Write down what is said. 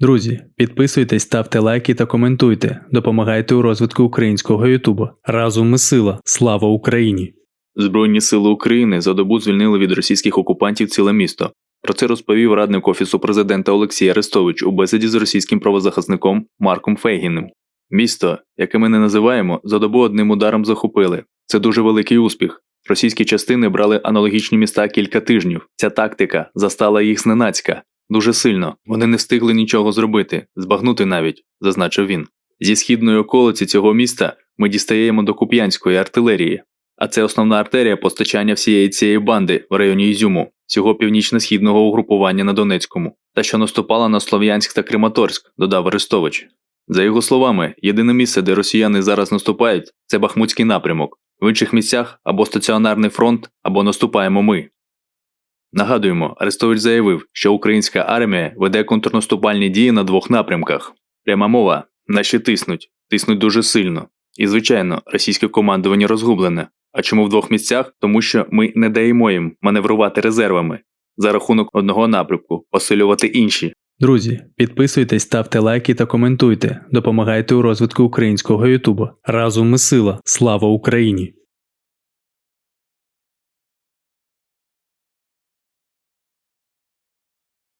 Друзі, підписуйтесь, ставте лайки та коментуйте. Допомагайте у розвитку українського Ютубу. Разом ми сила. Слава Україні! Збройні сили України за добу звільнили від російських окупантів ціле місто. Про це розповів радник офісу президента Олексій Арестович у бесіді з російським правозахисником Марком Фейгіним. Місто, яке ми не називаємо, за добу одним ударом захопили. Це дуже великий успіх. Російські частини брали аналогічні міста кілька тижнів. Ця тактика застала їх зненацька. Дуже сильно. Вони не встигли нічого зробити, збагнути навіть, зазначив він. Зі східної околиці цього міста ми дістаємо до Куп'янської артилерії, а це основна артерія постачання всієї цієї банди в районі Ізюму, цього північно-східного угрупування на Донецькому, та що наступала на Слов'янськ та Краматорськ, додав Арестович. За його словами, єдине місце, де росіяни зараз наступають, це Бахмутський напрямок. В інших місцях або стаціонарний фронт, або наступаємо ми. Нагадуємо, Арестович заявив, що українська армія веде контрнаступальні дії на двох напрямках. Пряма мова, наші тиснуть, тиснуть дуже сильно. І, звичайно, російське командування розгублене. А чому в двох місцях? Тому що ми не даємо їм маневрувати резервами за рахунок одного напрямку, посилювати інші. Друзі, підписуйтесь, ставте лайки та коментуйте. Допомагайте у розвитку українського Ютубу. Разом ми сила. Слава Україні!